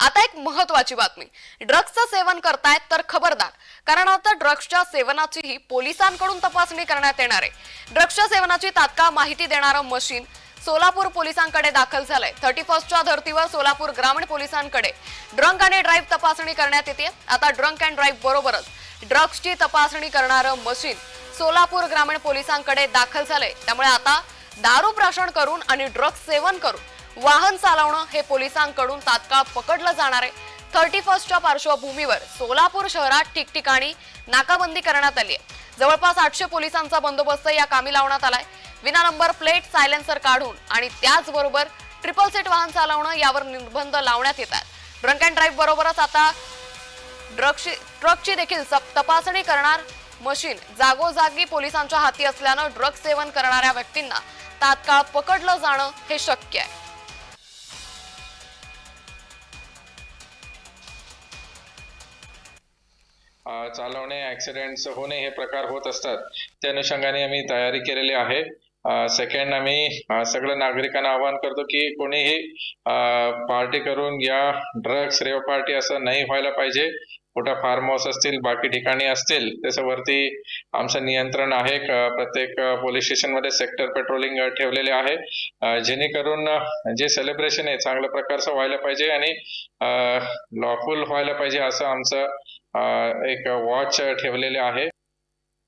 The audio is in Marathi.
आता एक महत्वाची बातमी. ड्रग्जचं सेवन करतायत तर खबरदार. कारण आता ड्रग्जच्या सेवनाचीही पोलिसांकडून तपासणी करण्यात येणार आहे. ड्रग्जच्या सेवनाची तात्काळ माहिती देणारं मशीन सोलापूर पोलिसांकडे दाखल झालंय. थर्टी फर्स्टच्या धर्तीवर सोलापूर ग्रामीण पोलिसांकडे ड्रंक आणि ड्राईव्ह तपासणी करण्यात येते. आता ड्रंक अँड ड्राईव्ह बरोबरच ड्रग्जची तपासणी करणारं मशीन सोलापूर ग्रामीण पोलिसांकडे दाखल झालंय. त्यामुळे आता दारू प्राशन करून आणि ड्रग्ज सेवन करून वाहन चालवणं हे पोलिसांकडून तात्काळ पकडलं जाणार आहे. थर्टी फर्स्टच्या पार्श्वभूमीवर सोलापूर शहरात ठिकठिकाणी नाकाबंदी करण्यात आली आहे. जवळपास आठशे पोलिसांचा बंदोबस्त या कामी लावण्यात आलाय. विना नंबर प्लेट सायलेन्सर काढून आणि त्याचबरोबर ट्रिपल सीट वाहन चालवणं यावर निर्बंध लावण्यात येत ड्रंक अँड ड्राईव्ह बरोबरच आता ड्रगची ट्रकची देखील तपासणी करणार मशीन जागोजागी पोलिसांच्या हाती असल्यानं ड्रग्ज सेवन करणाऱ्या व्यक्तींना तात्काळ पकडलं जाणं हे शक्य आहे. चालवणे ऍक्सिडेंट होणे हे प्रकार होत असतात. त्या अनुषंगाने आम्ही तयारी केलेली आहे. सेकंड आम्ही सगळ्या नागरिकांना आवाहन करतो की कोणीही पार्टी करून या ड्रग्स रेव पार्टी असं नाही व्हायला पाहिजे. कुठं फार्म हाऊस असतील बाकी ठिकाणी असतील त्याच्यावरती आमचं नियंत्रण आहे. प्रत्येक पोलीस स्टेशनमध्ये सेक्टर पेट्रोलिंग ठेवलेले आहे. जेणेकरून जे सेलिब्रेशन आहे चांगल्या प्रकारचं व्हायला पाहिजे आणि लॉफुल व्हायला पाहिजे असं आमचं एक वॉच ठेवलेले आहे.